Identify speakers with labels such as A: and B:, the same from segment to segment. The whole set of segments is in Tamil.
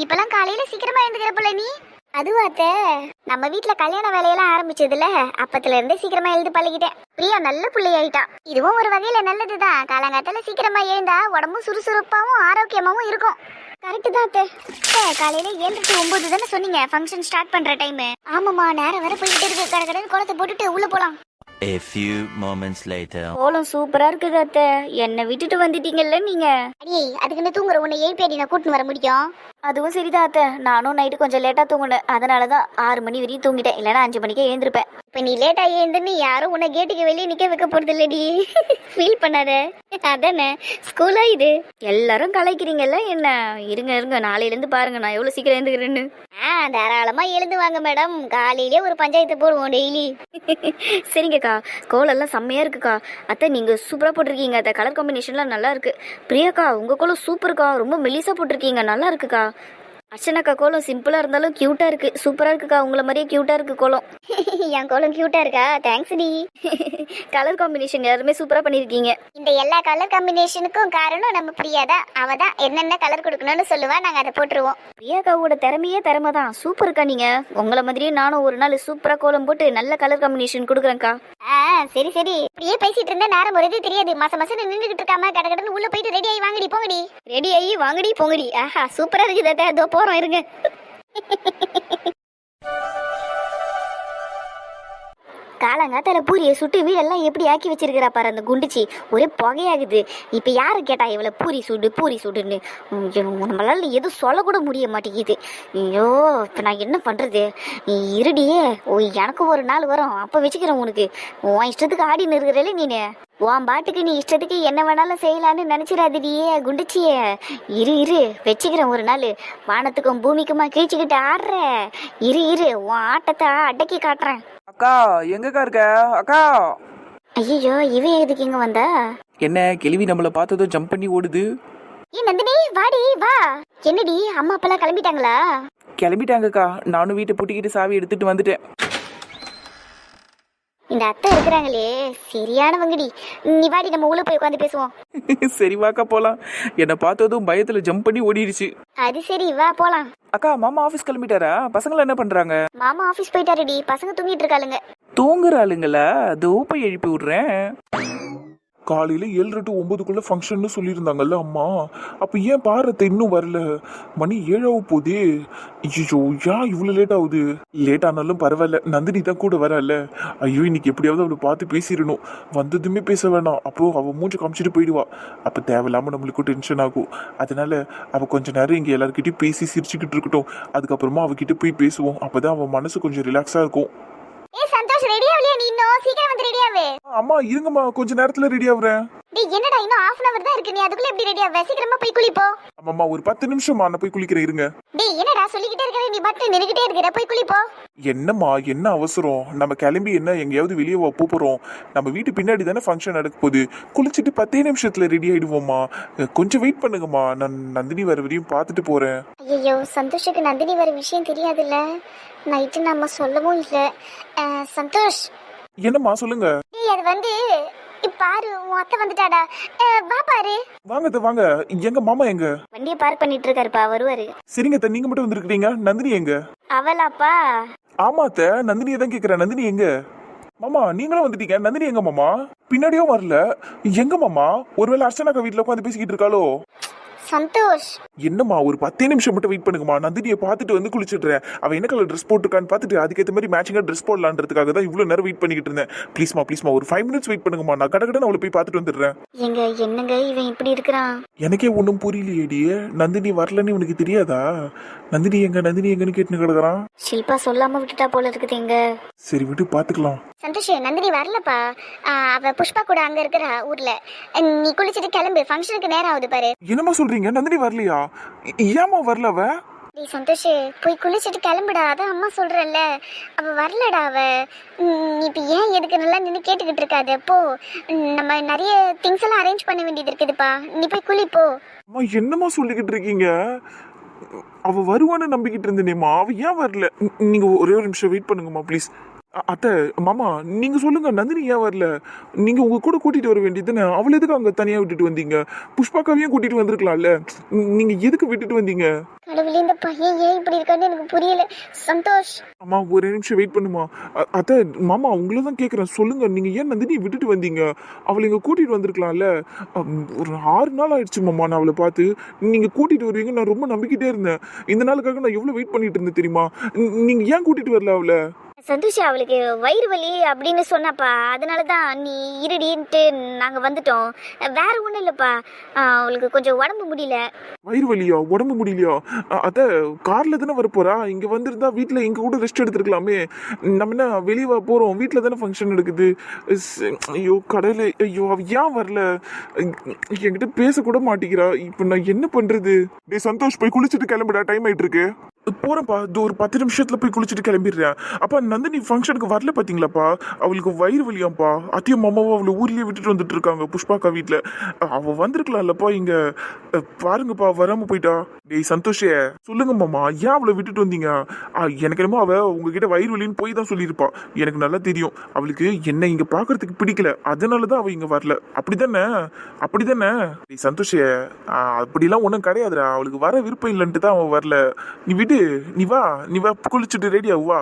A: இப்பெல்லாம் காலையில சீக்கிரமா எழுந்துக்கிற போல நீ? அதுவா அத்தை. நம்ம வீட்ல கல்யாண வேலையெல்லாம் ஆரம்பிச்சதுல அப்பத்துல இருந்தே சீக்கிரமா எழுந்து பழகிட்டேன். பிரியா நல்ல பிள்ளையாயிட்டா. இதுவும் ஒரு வகையில நல்லதுதான். காலங்காத்தால சீக்கிரமா எழுந்தா உடம்பும் சுறுசுறுப்பாவும் ஆரோக்கியமாவும் இருக்கும். கரெக்டு தான் அத்தை. காலையில ஏழு டு ஒன்பது தானே சொன்னீங்க? ஃபங்க்ஷன் ஸ்டார்ட் பண்ற டைம் ஆமாம்மா நேரம் வர போய்கிட்டு இருக்கு. கடை கடன் குளத்தை போட்டுட்டு உள்ள போலாம்.
B: A few moments later.
C: கோலம் சூப்பரா இருக்குது அத்தை. என்னை விட்டுட்டு வந்துட்டீங்கல்ல நீங்க?
A: அடியே அதுக்குன்னு தூங்குற உன்னை எழுப்பி அடி நான் கூட்டின்னு வர முடியும்?
C: அதுவும் சரிதான் அத்தை. நானும் நைட்டு கொஞ்சம் லேட்டா தூங்கினேன். அதனால தான் ஆறு மணி வரையும் தூங்கிட்டேன். இல்லைன்னா அஞ்சு மணிக்கே எழுந்திருப்பேன்.
A: இப்ப நீ லேட்டா எழுந்துன்னு யாரும் உன்னை கேட்டுக்கு வெளியே நிக்க வைக்க போறது இல்லடி ஃபீல் பண்ணாத. அதானே? ஸ்கூலா இது?
C: எல்லாரும் கலாய்க்கிறீங்கல்ல என்ன? இருங்க இருங்க. நாளையில இருந்து பாருங்க. நான் எவ்வளவு சீக்கிரம் எழுந்துக்கிறேன்னு.
A: ஆ தாராளமா எழுந்து வாங்க மேடம் காலையிலே ஒரு பஞ்சாயத்து போடுவோம் டெய்லி
C: சரிங்கக்கா. கோலம்லாம் செம்மையா இருக்குக்கா. அத்தை நீங்க சூப்பரா போட்டிருக்கீங்க. அத்தை கலர் காம்பினேஷன்லாம் நல்லா இருக்கு. பிரியாக்கா உங்க கோலம் சூப்பர்க்கா ரொம்ப மெலிசா போட்டிருக்கீங்க. நல்லா இருக்குக்கா. அர்ச்சனாக்கா கோலம் சிம்பிளா இருந்தாலும் கியூட்டா இருக்கு. சூப்பரா இருக்குக்கா. உங்கள மாதிரியே கியூட்டா இருக்கு கோலம்.
A: என் கோலம் கியூட்டா இருக்கா? Thanks D.
C: கலர் காம்பினேஷன் எல்லாருமே சூப்பரா பண்ணிருக்கீங்க.
A: இந்த எல்லா கலர் காம்பினேஷனுக்கும் காரணம் நம்ம பிரியாதான் அவ தான் என்னென்ன கலர் கொடுக்கணும்னு சொல்லுவா? நாங்க அதை போட்டுருவோம்.
C: பிரியாக்காவோட திறமையே திறமை தான் சூப்பர்க்கா நீங்க. உங்கள மாதிரியே நானும் ஒரு நாள் சூப்பரா கோலம் போட்டு நல்ல கலர் காம்பினேஷன் கொடுக்குறேன்க்கா.
A: ஆ சரி சரி. இப்படியே பேசிட்டு இருந்தா நேரம் வருது தெரியாது. மாசம் மாசம் நின்றுகிட்டு இருக்காம கட கடன்னு உள்ள போயிட்டு ரெடி ஆகி வாங்கடி போங்கடி.
C: ரெடி ஆகி வாங்கடி போங்கடி.
A: ஆஹா சூப்பரா இருக்குது அத்தை. போறோம் இருங்க.
C: காலங்காத்தால பூரியை சுட்டு வீடெல்லாம் எப்படி ஆக்கி வச்சிருக்கிறா பாரு அந்த குண்டுச்சி. ஒரே புகையாகுது. இப்போ யாரு கேட்டா இவளை பூரி சுடு பூரி சுடுன்னு. நம்மளால எதுவும் சொல்லக்கூட முடிய மாட்டேங்குது. ஐயோ இப்போ நான் என்ன பண்றது? நீ இருடியே. ஓ எனக்கு ஒரு நாள் வரும். அப்போ வச்சுக்கிறேன் உனக்கு. உன் இஷ்டத்துக்கு ஆடின்னு இருக்கிறல நீனு. உன் பாட்டுக்கு நீ இஷ்டத்துக்கு என்ன வேணாலும் செய்யலான்னு நினைச்சிடாதடியே குண்டுச்சியே. இரு இரு. வச்சுக்கிறேன் ஒரு நாள். வானத்துக்கும் பூமிக்குமா கீழ்ச்சிக்கிட்டு ஆடுற. இரு இரு. உன் ஆட்டத்தை அடக்கி காட்டுறேன்.
D: அக்கா எங்கக்கா இருக்க? அக்கா!
C: ஐயோ இவ எதுக்கு இங்க வந்தா?
D: என்ன கிழவி நம்மள பார்த்ததும் ஜம்ப் பண்ணி ஓடுது?
A: ஏ நந்தினி வாடி வா. என்னடி அம்மா அப்பெல்லாம் கிளம்பிட்டாங்களா?
D: கிளம்பிட்டாங்கக்கா. நானும் வீட்டை பூட்டிக்கிட்டு சாவி எடுத்துட்டு வந்துட்டேன்.
A: இந்த அத்தை இருக்கிறாங்களே சரியானவங்கடி. நீ வாடி நம்ம உள்ள போய் உட்காந்து பேசுவோம்.
D: சரி வாக்கா போலாம். என்னை பார்த்ததும் பயத்துல ஜம்ப் பண்ணி ஓடிடுச்சு
A: அது சரி வா போலாம்.
D: அக்கா மாமா ஆபீஸ் கிளம்பிட்டாரா? பசங்களை என்ன பண்றாங்க?
A: மாமா ஆபீஸ் போயிட்டாருடி. பசங்க தூங்கிட்டு இருக்காளுங்க.
D: தூங்குற ஆளுங்களா அது போய் எழுப்பி விடுறேன்.
E: காலையில் ஏழரை டு ஒம்பதுக்குள்ளே ஃபங்க்ஷன்னு சொல்லியிருந்தாங்கல்ல அம்மா. அப்போ ஏன் பாரத்தை இன்னும் வரல? மணி ஏழாவ போதே. ஐயோ யா இவ்வளோ லேட் ஆகுது? லேட் ஆனாலும் பரவாயில்ல. நந்தினி தான் கூட வரல. ஐயோ இன்னைக்கு எப்படியாவது அவளை பார்த்து பேசிடணும். வந்ததுமே பேச வேணாம். அப்போ அவள் மூஞ்சி காமிச்சிட்டு போயிடுவா. அப்போ தேவையில்லாமல் நம்மளுக்கும் டென்ஷன் ஆகும். அதனால அவள் கொஞ்ச நேரம் இங்கே எல்லார்கிட்டயும் பேசி சிரிச்சுக்கிட்டு இருக்கட்டும். அதுக்கப்புறமா அவகிட்ட போய் பேசுவோம். அப்போ தான் அவன் மனசு கொஞ்சம் ரிலாக்ஸாக இருக்கும்.
A: ஏ சந்தோஷ் ரெடி ஆகலையா நீ? இன்னும் சீக்கிரம் வந்து ரெடி
E: அம்மா இருங்கம்மா கொஞ்ச நேரத்துல ரெடி ஆகுறேன்.
A: டேய் என்னடா இன்னும் half அன் அவர் தான் இருக்கு. நீ அதுக்குள்ள எப்படி ரெடி ஆவ சீக்கிரமா போய் குளிப்போ.
E: ஆமாம்மா ஒரு பத்து நிமிஷமா நான் போய் குளிக்கிறேன் இருங்க.
A: டேய் என்னடா சொல்லிக்கிட்டே இருக்கற நீ பட்டு நின்னுக்கிட்டே இருக்கிற? போய் குளிப்போ.
E: என்னம்மா என்ன அவசரம்? நம்ம கிளம்பி என்ன எங்கேயாவது வெளியே வா போறோம் நம்ம வீட்டு பின்னாடி தானே ஃபங்க்ஷன் நடக்க போகுது. குளிச்சுட்டு பத்தே நிமிஷத்துல ரெடி ஆயிடுவோம்மா. அஹ் கொஞ்சம் வெயிட் பண்ணுங்கம்மா. நான் நந்தினி வர வரையும் பார்த்துட்டு போறேன்.
A: ஐயோ சந்தோஷுக்கு நந்தினி வர விஷயம் தெரியாதுல்ல. நைட்டு நம்ம சொல்லவும் இல்ல. சந்தோஷ்.
E: என்னம்மா சொல்லுங்க.
A: டேய் அது வந்து பாரு உன் அத்தை வந்துட்டாடா. வா பாரு.
E: வாங்க வாங்க. எங்க மாமா எங்க?
C: வண்டியை பார்க் பண்ணிட்டு இருக்காருப்பா வருவாரு.
E: சரிங்க அத்தை, நீங்க மட்டும் வந்திருக்கீங்க நந்தினி எங்க?
C: அவளாப்பா.
E: ஆமா அத்தை நந்தினியை தான் கேக்குறேன். நந்தினி எங்க? மாமா நீங்களும் வந்துட்டீங்க. நந்தினி எங்க மாமா? பின்னாடியும் வரல. எங்க மாமா? ஒருவேளை அர்ச்சனாக்கா வீட்டுல உட்காந்து பேசிக்கிட்டு இருக்காளோ?
A: சந்தோஷ்.
E: என்னம்மா ஒரு பத்தே நிமிஷம் மட்டும் வெயிட் பண்ணுங்கம்மா. நந்தினியை பார்த்துட்டு வந்து குளிச்சிடுறேன் அவ என்ன கலர் ட்ரெஸ் போட்டிருக்கான்னு பார்த்துட்டு அதுக்கேற்ற மாதிரி மேட்சிங்கா ட்ரெஸ் போடலான்றதுக்காக தான் இவ்வளவு நேரம் வெயிட் பண்ணிக்கிட்டு இருந்தேன். ப்ளீஸ்மா ப்ளீஸ்மா ஒரு ஃபைவ் மினிட்ஸ் வெயிட் பண்ணுங்கம்மா. நான் கடகடன்னு அவளை போய் பார்த்துட்டு வந்துடுறேன்.
C: எங்க என்னங்க இவன் இப்படி இருக்கிறான்?
E: எனக்கே ஒன்றும் புரியலையேடியே நந்தினி வரலன்னு உனக்கு தெரியாதா? நந்தினி எங்க? நந்தினி எங்கன்னு கேட்டுன்னு கிடக்குறான்.
C: ஷில்பா சொல்லாம விட்டுட்டா போல இருக்குது எங்க
E: சரி விட்டு பார்த்துக்கலாம்
A: சந்தோஷ் நந்தினி வரலப்பா. அவ புஷ்பா கூட அங்க இருக்கிறா ஊர்ல. நீ குளிச்சிட்டு கிளம்பு. ஃபங்க்ஷனுக்கு நேரம் ஆகுது பாரு.
E: என்னம்மா சொல்றீங்க? நந்தினி வரலையா? ஏ- ஏம்மா வரல அவ?
A: டேய் சந்தோஷ் போய் குளிச்சிட்டு கிளம்புடா. அதான் அம்மா சொல்றேன்ல. அவ வரலடா அவ. இப்ப ஏன் எதுக்கு நல்லா நின்று கேட்டுக்கிட்டு இருக்காது? அப்போ ம், நம்ம நிறைய திங்ஸ் எல்லாம் அரேஞ்ச் பண்ண வேண்டியது இருக்குதுப்பா. நீ போய் குளி போ.
E: அம்மா என்னம்மா சொல்லிக்கிட்டு இருக்கீங்க? அவள் வருவான்னு நம்பிக்கிட்டு இருந்தேனேம்மா. அவள் ஏன் வரல? நீங்கள் ஒரே ஒரு நிமிஷம் வெயிட் பண்ணுங்கம்மா ப்ளீஸ் அத்தை மாமா நீங்க சொல்லுங்க நந்தினி ஏன் வரல? நீங்க உங்க கூட கூட்டிட்டு வர வேண்டியது தானே அவள் எதுக்கு அங்க தனியா விட்டுட்டு வந்தீங்க? புஷ்பாக்காவையும் கூட்டிட்டு வந்திருக்கலாம்ல. நீங்க எதுக்கு விட்டுட்டு வந்தீங்க?
A: கடவுளே இந்த பையன் ஏன் இப்படி இருக்கான்னு எனக்கு புரியல. சந்தோஷ்.
E: அம்மா ஒரு நிமிஷம் வெயிட் பண்ணுமா? அத்தை மாமா உங்களை தான் கேட்குறேன் சொல்லுங்க நீங்க ஏன் நந்தினி விட்டுட்டு வந்தீங்க? அவளை இங்க கூட்டிட்டு வந்திருக்கலாம்ல. ஒரு ஆறு நாள் ஆயிடுச்சு மாமா நான் அவளை பார்த்து. நீங்க கூட்டிட்டு வருவீங்க நான் ரொம்ப நம்பிக்கிட்டே இருந்தேன். இந்த நாளுக்காக நான் எவ்வளவு வெயிட் பண்ணிட்டு இருந்தேன் தெரியுமா? நீ- நீங்க ஏன் கூட்டிட்டு வரல அவளை?
C: சந்தோஷ் அவளுக்கு வயிறு வலி அப்படின்னு சொன்னாப்பா. அதனால தான் நீ இருடின்ட்டு நாங்கள் வந்துட்டோம். வேற ஒன்றும் இல்லைப்பா. அவளுக்கு கொஞ்சம் உடம்பு முடியல.
E: வயிறு வலியா? உடம்பு முடியலையா? அத கார்ல தானே வரப்போறா? இங்க வந்திருந்தா வீட்டில் இங்க கூட ரெஸ்ட் எடுத்துருக்கலாமே. நம்ம என்ன வெளியே போறோம்? வீட்டில் தானே ஃபங்க்ஷன் நடக்குது. ஐயோ கடவுளே ஐயோ அவ ஏன் வரல? என்கிட்ட பேசக்கூட மாட்டேங்கிறா. இப்போ நான் என்ன பண்றது? டே சந்தோஷ் போய் குளிச்சுட்டு கிளம்புடா. டைம் ஆயிட்டு இருக்கு போகிறேன்ப்பா இது ஒரு பத்து நிமிஷத்தில் போய் குளிச்சுட்டு கிளம்பிடுறேன். அப்பா நந்தினி ஃபங்க்ஷனுக்கு வரல பார்த்தீங்களாப்பா அவளுக்கு வயிறு வலியாம்ப்பா. அத்தியம் மாமாவும் அவளை ஊர்லேயே விட்டுட்டு வந்துட்டு இருக்காங்க புஷ்பாக்கா வீட்டில் அவள் வந்திருக்கலாம்லப்பா இங்கே. பாருங்கப்பா வராமல் போயிட்டா. டேய் சந்தோஷே. சொல்லுங்க மாமா ஏன் அவளை விட்டுட்டு வந்தீங்க? ஆ, எனக்கு என்னமோ அவள் உங்ககிட்ட வயிறு வலின்னு போய் தான் சொல்லியிருப்பா. எனக்கு நல்லா தெரியும். அவளுக்கு என்னை இங்கே பார்க்கறதுக்கு பிடிக்கல. அதனால தான் அவள் இங்கே வரல. அப்படிதானே? அப்படிதானே? டேய் சந்தோஷே. அப்படிலாம் ஒன்றும் கிடையாதுடா. அவளுக்கு வர விருப்பம் இல்லைன்ட்டு தான் அவன் வரல. நீ விட்டு நீ வா நீ வா குளிச்சுட்டு ரெடி வா.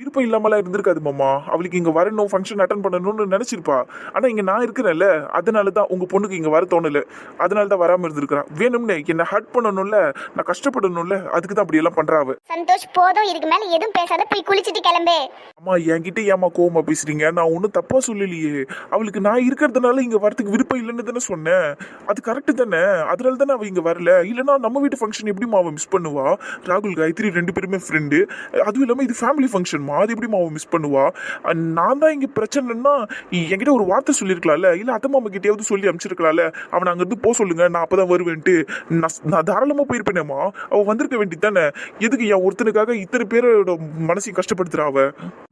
E: விருப்பம் இல்லாமலாம் இருந்திருக்காது மாமா. அவளுக்கு இங்க வரணும் ஃபங்க்ஷன் அட்டன் பண்ணணும்னு நினைச்சிருப்பா. ஆனா இங்க நான் இருக்கிறேன்ல. அதனால தான் உங்க பொண்ணுக்கு இங்க வர தோணல. அதனால தான் வராம இருந்திருக்கிறா. வேணும்னே என்ன ஹர்ட் பண்ணணும்ல. நான் கஷ்டப்படணும்ல. அதுக்கு தான் அப்படி எல்லாம் பண்றா அவ.
A: சந்தோஷ் போதும். இதுக்கு மேல எதுவும் பேசாத. போய் குளிச்சிட்டு கிளம்பு.
E: அம்மா என்கிட்ட ஏமா கோவமா பேசுறீங்க? நான் ஒன்றும் தப்பா சொல்லலையே. அவளுக்கு நான் இருக்கிறதுனால இங்க வரதுக்கு விருப்பம் இல்லைன்னு தானே சொன்னேன். அது கரெக்ட் தானே? அதனால தானே அவ இங்க வரல. இல்லைன்னா நம்ம வீட்டு ஃபங்க்ஷன் எப்படிமா அவ மிஸ் பண்ணுவா? ராகுல் காயத்ரி ரெண்டு பேருமே ஃப்ரெண்டு அதுவும் இல்லாம இது ஃபேமிலி ஃபங்க்ஷன்மா அது எப்படிமா மிஸ் பண்ணுவா? நான் தான் இங்கே பிரச்சனைன்னா என்கிட்ட ஒரு வார்த்தை சொல்லியிருக்கலாம்ல? இல்லை அத்தை மாமா கிட்டேயாவது சொல்லி அனுப்பிச்சிருக்கலாம்ல? அவனை அங்கேருந்து போக சொல்லுங்க நான் அப்போ தான் வருவேன்ட்டு. நான் நான் தாராளமாக போயிருப்பேனேம்மா. அவள் வந்திருக்க வேண்டியது தானே? எதுக்கு என் ஒருத்தனுக்காக இத்தனை பேரோட மனசையும் கஷ்டப்படுத்துறா அவ?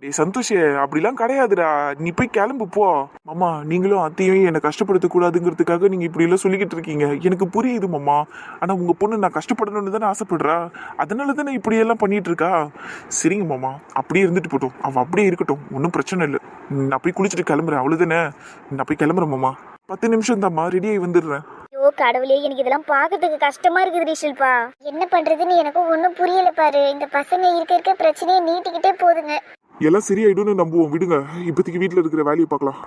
E: டே சந்தோஷே அப்படிலாம் கிடையாதுடா. நீ போய் கிளம்பு போ. மாமா நீங்களும் அத்தையும் என்னை கஷ்டப்படுத்த கூடாதுங்கிறதுக்காக நீங்க இப்படி எல்லாம் சொல்லிக்கிட்டு இருக்கீங்க. எனக்கு புரியுது மாமா. ஆனா உங்க பொண்ணு நான் கஷ்டப்படணும்னு தானே ஆசைப்படுறா. அதனால தானே இப்படி எல்லாம் பண்ணிட்டு இருக்கா? சரிங்க மாமா. அப்படியே இருந்துட்டு போட்டோம். அவ அப்படியே இருக்கட்டும். ஒன்றும் பிரச்சனை இல்லை. நான் போய் குளிச்சுட்டு கிளம்புறேன் அவ்வளவுதானே? நான் போய் கிளம்புறேன் மாமா. பத்து நிமிஷம் தாம்மா ரெடியாகி வந்துடுறேன்.
C: ஐயோ கடவுளே எனக்கு இதெல்லாம் பார்க்கறதுக்கு கஷ்டமா இருக்குது ஷில்பா.
A: என்ன பண்றதுன்னு எனக்கும் ஒன்றும் புரியல பாரு. இந்த பசங்க இருக்க இருக்க பிரச்சனையை நீட்டிக்கிட்டே போதுங்க.
E: எல்லாம் சரியாயிடும்னு நம்புவோம். விடுங்க. இப்போதைக்கு வீட்டில் இருக்கிற வேலையை பார்க்கலாம்.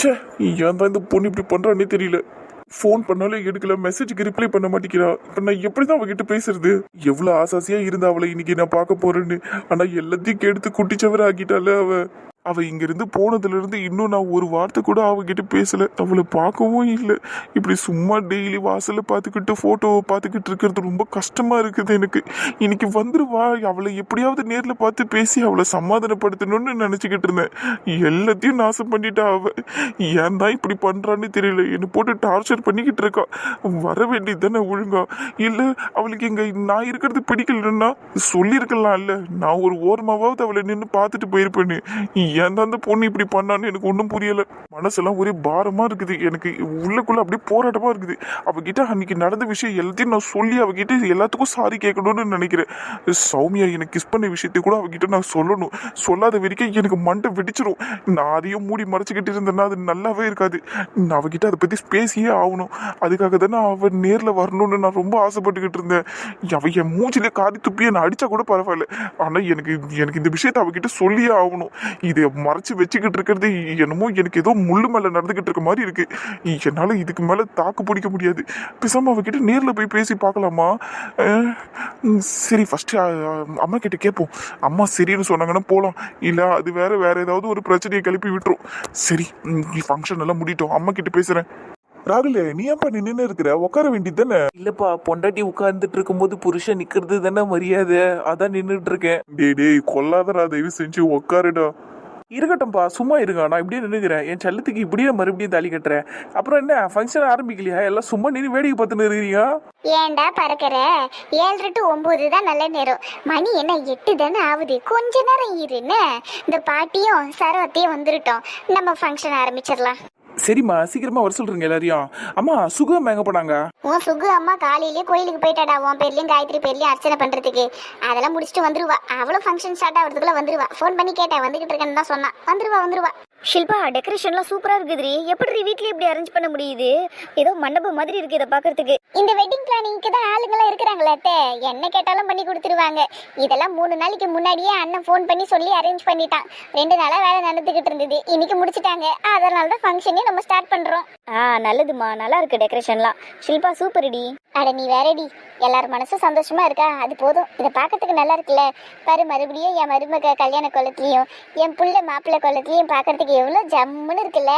E: ச்சே ஏன் தான் இந்த பொண்ணு இப்படி பண்றான்னே தெரியல. ஃபோன் பண்ணாலும் எடுக்கல மெசேஜுக்கு ரிப்ளை பண்ண மாட்டேங்கிறா. இப்போ நான் எப்படி தான் அவகிட்ட பேசுறது? எவ்வளோ ஆசாசியா இருந்தா அவளை இன்னைக்கு நான் பார்க்க போறேன்னு. ஆனா எல்லாத்தையும் கெடுத்து குட்டிச்சவர ஆக்கிட்டால அவ. அவள் இங்கேருந்து போனதுலேருந்து இன்னும் நான் ஒரு வார்த்தை கூட அவகிட்ட பேசலை. அவளை பார்க்கவும் இல்லை. இப்படி சும்மா டெய்லி வாசலில் பார்த்துக்கிட்டு ஃபோட்டோவை பார்த்துக்கிட்டு இருக்கிறது ரொம்ப கஷ்டமாக இருக்குது எனக்கு. இன்னைக்கு வந்துடுவா அவளை எப்படியாவது நேரில் பார்த்து பேசி அவளை சமாதானப்படுத்தணும்னு நினச்சிக்கிட்டு இருந்தேன். எல்லாத்தையும் நாசம் பண்ணிட்டா அவள் ஏன் தான் இப்படி பண்ணுறான்னு தெரியல. என்னை போட்டு டார்ச்சர் பண்ணிக்கிட்டு இருக்கா. வர வேண்டியது தானே ஒழுங்கா. இல்லை அவளுக்கு இங்கே நான் இருக்கிறது பிடிக்கலன்னா சொல்லியிருக்கலாம்ல நான் ஒரு ஓரமாவது அவளை நின்று பார்த்துட்டு போயிருப்பேன்னு. ஏன் தான் அந்த பொண்ணு இப்படி பண்ணான்னு எனக்கு ஒன்றும் புரியலை. மனசெல்லாம் ஒரே பாரமாக இருக்குது. எனக்கு உள்ளக்குள்ளே அப்படியே போராட்டமாக இருக்குது. அவகிட்ட அன்னைக்கு நடந்த விஷயம் எல்லாத்தையும் நான் சொல்லி அவகிட்ட எல்லாத்துக்கும் சாரி கேட்கணும்னு நினைக்கிறேன். சௌமியா எனக்கு கிஸ் பண்ண விஷயத்தை கூட அவகிட்ட நான் சொல்லணும். சொல்லாத வரைக்கும் எனக்கு மண்டை வெடிச்சிடும் நான் அதையும் மூடி மறைச்சிக்கிட்டு இருந்தேன்னா அது நல்லாவே இருக்காது. நான் அவகிட்ட அதை பற்றி பேசியே ஆகணும். அதுக்காக தானே அவள் நேரில் வரணும்னு நான் ரொம்ப ஆசைப்பட்டுக்கிட்டு இருந்தேன். அவள் என் மூச்சிலே காதி துப்பி என்னை அடித்தா கூட பரவாயில்ல. ஆனால் எனக்கு எனக்கு இந்த விஷயத்தை அவகிட்ட சொல்லியே ஆகணும். இது மறைச்சு வச்சுக்கிட்டு இருக்கிறது என்னமோ எனக்கு ஏதோ முள்ளு மேல நடந்துகிட்டு இருக்க மாதிரி இருக்கு. என்னால இதுக்கு மேல தாக்கு பிடிக்க முடியாது. பேசாம அவகிட்ட நேர்ல போய் பேசி பார்க்கலாமா? சரி ஃபர்ஸ்ட் அம்மா கிட்ட கேட்போம். அம்மா சரின்னு சொன்னாங்கன்னா போலாம். இல்ல அது வேற வேற ஏதாவது ஒரு பிரச்சனையை கிளப்பி விட்டுரும். சரி ஃபங்க்ஷன் எல்லாம் முடிட்டோம் அம்மா கிட்ட பேசுறேன். ராகுல் நீ ஏன்ப்பா நின்று இருக்கிற? உட்கார வேண்டியது தானே?
D: இல்லப்பா பொண்டாட்டி உட்கார்ந்துட்டு இருக்கும்போது புருஷன் நிக்கிறது தானே மரியாதை. அதான் நின்றுட்டு இருக்கேன்.
E: டேய் டேய் கொல்லாதடா தயவு செஞ்சு உட்காருடா.
D: இருக்கட்டும்ப்பா சும்மா இருங்க நான் இப்படியே நின்னுக்கிறேன். என் செல்லத்துக்கு இப்படியே மறுபடியும் தாலி கட்டுறேன். அப்புறம் என்ன ஃபங்க்ஷன் ஆரம்பிக்கலையா? எல்லாம் சும்மா நின்று வேடிக்கை பார்த்துன்னு இருக்கிறீங்க?
A: ஏன்டா பறக்கிற? ஏழு டு ஒம்பது தான் நல்ல நேரம். மணி என்ன எட்டு தானே ஆகுது? கொஞ்ச நேரம் இருன்னு. இந்த பாட்டியும் சரவத்தையும் வந்துருட்டோம். நம்ம ஃபங்க்ஷன் ஆரம்பிச்சிடலாம்.
E: சரிம்மா சீக்கிரமா வர சொல்றீங்க எல்லாரையும். அம்மா சுகம் எங்க போனாங்க?
A: உன் சுகு அம்மா காலையிலேயே கோயிலுக்கு போயிட்டாடா. உன் பேர்லயும் காயத்ரி பேர்லயும் அர்ச்சனை பண்றதுக்கு. அதெல்லாம் முடிச்சுட்டு வந்துருவா. அவளும் ஃபங்க்ஷன் ஸ்டார்ட் ஆகிறதுக்குள்ள வந்துருவா. ஃபோன் பண்ணி கேட்டேன் வந்துகிட்டு இருக்கேன்னு தான் சொன்னா வந்துருவா வந்துருவா.
C: ஷில்பா டெக்கரேஷன்லாம் சூப்பரா இருக்குதுரி எப்படி வீட்லயே இப்படி அரேஞ்ச் பண்ண முடியுது? ஏதோ மண்டபம் மாதிரி இருக்கு இதை பாக்குறதுக்கு
A: இந்த வெட்டிங் பிளானிங்க்கு தான் ஆளுங்களாம் இருக்கிறாங்களே அத்தை. என்ன கேட்டாலும் பண்ணி கொடுத்துருவாங்க. இதெல்லாம் மூணு நாளைக்கு முன்னாடியே அண்ணன் ஃபோன் பண்ணி சொல்லி அரேஞ்ச் பண்ணிட்டான். ரெண்டு நாளா வேலை நடந்துகிட்டு இருந்தது. இன்னைக்கு முடிச்சிட்டாங்க. அதனால தான் ஃபங்க்ஷனே நம்ம ஸ்டார்ட் பண்றோம்.
C: ஆ நல்லதுமா நல்லா இருக்கு டெக்கரேஷன்லாம் ஷில்பா சூப்பர்டி
A: அட நீ வேறடி. எல்லார் மனசும் சந்தோஷமா இருக்கா? அது போதும். இதை பார்க்கறதுக்கு நல்லா இருக்குல்ல. பாரு மறுபடியும் என் மருமக கல்யாண கோலத்துலயும் என் புள்ள மாப்பிள்ளை கோலத்துலயும் பார்க்கறதுக்கு எவ்வளவு ஜம்முன்னு இருக்குல்ல?